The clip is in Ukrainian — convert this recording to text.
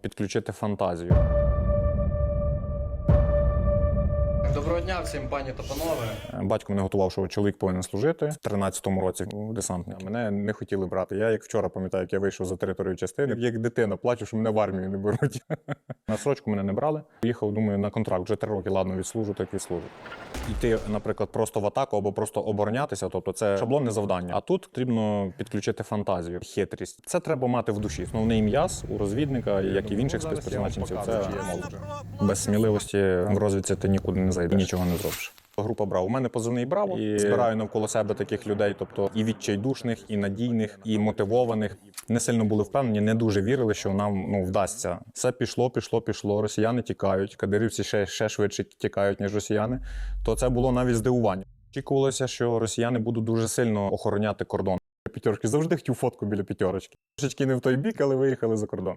підключити фантазію. Доброго дня всім, пані та панове. Батько мене готував, що чоловік повинен служити в 13-му році у десантника. Мене не хотіли брати. Я як вчора пам'ятаю, як я вийшов за територію частини, як дитина плачу, що мене в армію не беруть. На срочку мене не брали. Поїхав, думаю, на контракт. Вже три роки, ладно, відслужу, так відслужу. Йти, наприклад, просто в атаку або просто оборонятися, тобто це шаблонне завдання. А тут потрібно підключити фантазію, хитрість. Це треба мати в душі. Основний м'яз у розвідника, як і в інших спецпризначенців, це молодь. Без сміливості в розвідці ти нікуди не зайдеш, нічого не зробиш. Група Браво. У мене позивний Браво і збираю навколо себе таких людей, тобто і відчайдушних, і надійних, і мотивованих. Не сильно були впевнені, не дуже вірили, що нам ну вдасться. Все пішло, пішло, пішло. Росіяни тікають, кадирівці ще, ще швидше тікають, ніж росіяни. То це було навіть здивування. Очікувалося, що росіяни будуть дуже сильно охороняти кордон. П'ятерочки завжди хотів фотку біля п'ятерочки. Трошечки не в той бік, але виїхали за кордон.